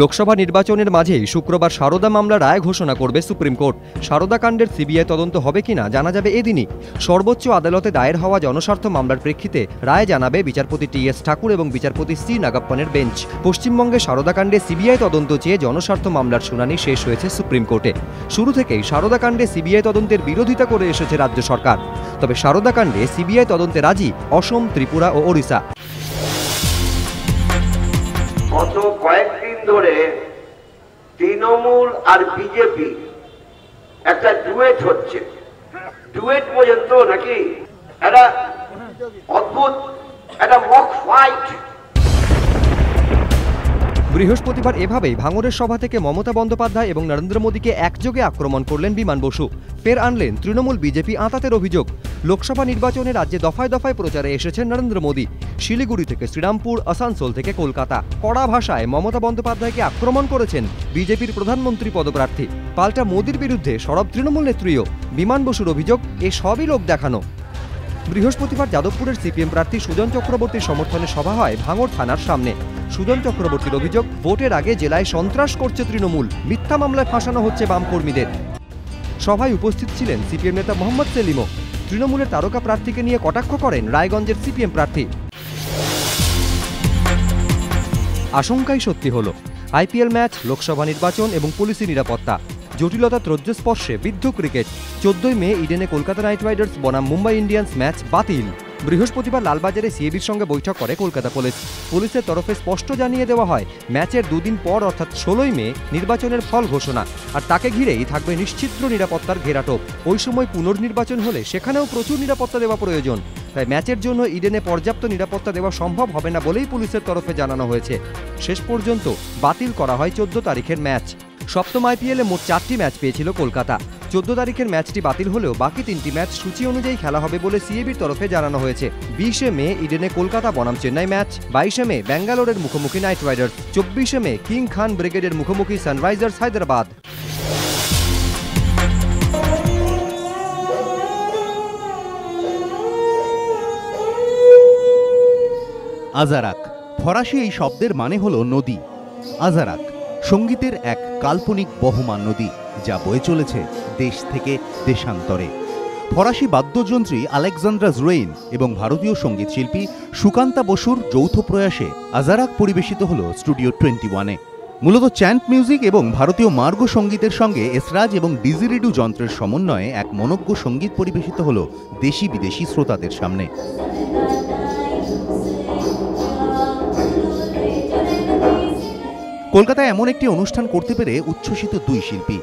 লোকসভা নির্বাচনের মাঝেই শুক্রবার সারদা মামলা রায় ঘোষণা করবে সুপ্রিম কোর্ট। সারদা কাণ্ডের সিবিআই তদন্ত হবে কিনা জানা যাবে এদিনই। সর্বোচ্চ আদালতে দায়ের হওয়া জনস্বার্থ মামলার প্রেক্ষিতে রায় জানাবে বিচারপতি টি এস ঠাকুর এবং বিচারপতি সি. নাগাপ্পানের বেঞ্চ। পশ্চিমবঙ্গে সারদা কাণ্ডে সিবিআই তদন্ত চেয়ে জনস্বার্থ মামলার শুনানি শেষ হয়েছে সুপ্রিম কোর্টে। শুরু থেকেই সারদা কাণ্ডে সিবিআই তদন্তের বিরোধিতা করে এসেছে রাজ্য সরকার। তবে সারদা কাণ্ডে সিবিআই তদন্তে রাজি অসম, ত্রিপুরা ও ওড়িশা। ধরে তৃণমূল আর বিজেপি একটা ডুয়েট হচ্ছে। ডুয়েট পর্যন্ত নাকি একটা অদ্ভুত, একটা মক ফাইট বৃহস্পতিবার এভাবেই ভাঙরের সভা থেকে মমতা বন্দ্যোপাধ্যায় এবং নরেন্দ্র মোদীকে একযোগে আক্রমণ করলেন বিমান বসু। ফের আনলেন তৃণমূল বিজেপি আঁতাতের অভিযোগ। লোকসভা নির্বাচনে রাজ্যে দফায় দফায় প্রচারে এসেছেন নরেন্দ্র মোদী। শিলিগুড়ি থেকে শ্রীরামপুর, আসানসোল থেকে কলকাতা। কড়া ভাষায় মমতা বন্দ্যোপাধ্যায়কে আক্রমণ করেছেন বিজেপির প্রধানমন্ত্রী পদপ্রার্থী। পাল্টা মোদীর বিরুদ্ধে সরব তৃণমূল নেত্রীও। বিমান বসুর অভিযোগ, এ সবই লোক দেখানো। বৃহস্পতিবার যাদবপুরের সিপিএম প্রার্থী সুজন চক্রবর্তীর সমর্থনে সভা হয় ভাঙড় থানার সামনে। সুজন চক্রবর্তীর অভিযোগ, ভোটের আগে জেলায় সন্ত্রাস করছে তৃণমূল, মিথ্যা মামলায় ফাঁসানো হচ্ছে বাম কর্মীদের সভায় উপস্থিত ছিলেন সিপিএম নেতা মোহাম্মদ সেলিমও। তৃণমূলের তারকা প্রার্থীকে নিয়ে কটাক্ষ করেন রায়গঞ্জের সিপিএম প্রার্থী। আশঙ্কাই সত্যি হল, আইপিএল ম্যাচ, লোকসভা নির্বাচন এবং পুলিশি নিরাপত্তা। জটিলতা ত্রজ্জস্পর্শে বিদ্ধ ক্রিকেট। চোদ্দই মে ইডেনে কলকাতা নাইট রাইডার্স বনাম মুম্বাই ইন্ডিয়ান্স ম্যাচ বাতিল। বৃহস্পতিবার লালবাজারে সিএবির সঙ্গে বৈঠক করে কলকাতা পুলিশ। পুলিশের তরফে স্পষ্ট জানিয়ে দেওয়া হয়, ম্যাচের দুদিন পর, অর্থাৎ ষোলোই মে, নির্বাচনের ফল ঘোষণা। আর তাকে ঘিরেই থাকবে নিশ্চিদ্র নিরাপত্তার ঘেরাটোপ ওই সময় পুনর্নির্বাচন হলে সেখানেও প্রচুর নিরাপত্তা দেওয়া প্রয়োজন। তাই ম্যাচের জন্য ইডেনে পর্যাপ্ত নিরাপত্তা দেওয়া সম্ভব হবে না বলেই পুলিশের তরফে জানানো হয়েছে। শেষ পর্যন্ত বাতিল করা হয় চোদ্দ তারিখের ম্যাচ। সপ্তম আইপিএলে মোট চারটি ম্যাচ পেয়েছিল কলকাতা। চোদ্দ তারিখের ম্যাচটি বাতিল হলেও বাকি তিনটি ম্যাচ সূচি অনুযায়ী খেলা হবে বলে সিএবির তরফে জানানো হয়েছে। বিশে মে ইডেনে কলকাতা বনাম চেন্নাই ম্যাচ, বাইশে মে ব্যাঙ্গালোরের মুখোমুখি নাইট রাইডার্স, চব্বিশে মে কিং খান ব্রিগেডের মুখোমুখি সানরাইজার্স হায়দ্রাবাদ। আজারাক, ফরাসি এই শব্দের মানে হল নদী। আজারাক সঙ্গীতের এক কাল্পনিক বহমান নদী যা বয়ে চলেছে দেশ থেকে দেশান্তরে। ফরাসি বাদ্যযন্ত্রী আলেকজান্দ্রা জুরেইন এবং ভারতীয় সংগীত শিল্পী সুকান্তা বসুর যৌথ প্রয়াসে আজারাক পরিবেশিত হল স্টুডিও টোয়েন্টি ওয়ানে। মূলত চ্যান্ট মিউজিক এবং ভারতীয় মার্গ সঙ্গীতের সঙ্গে এসরাজ এবং ডিজিরিডু যন্ত্রের সমন্বয়ে এক মনজ্ঞ সংগীত পরিবেশিত হল দেশি বিদেশি শ্রোতাদের সামনে। কলকাতায় এমন একটি অনুষ্ঠান করতে পেরে উচ্ছ্বসিত দুই শিল্পী।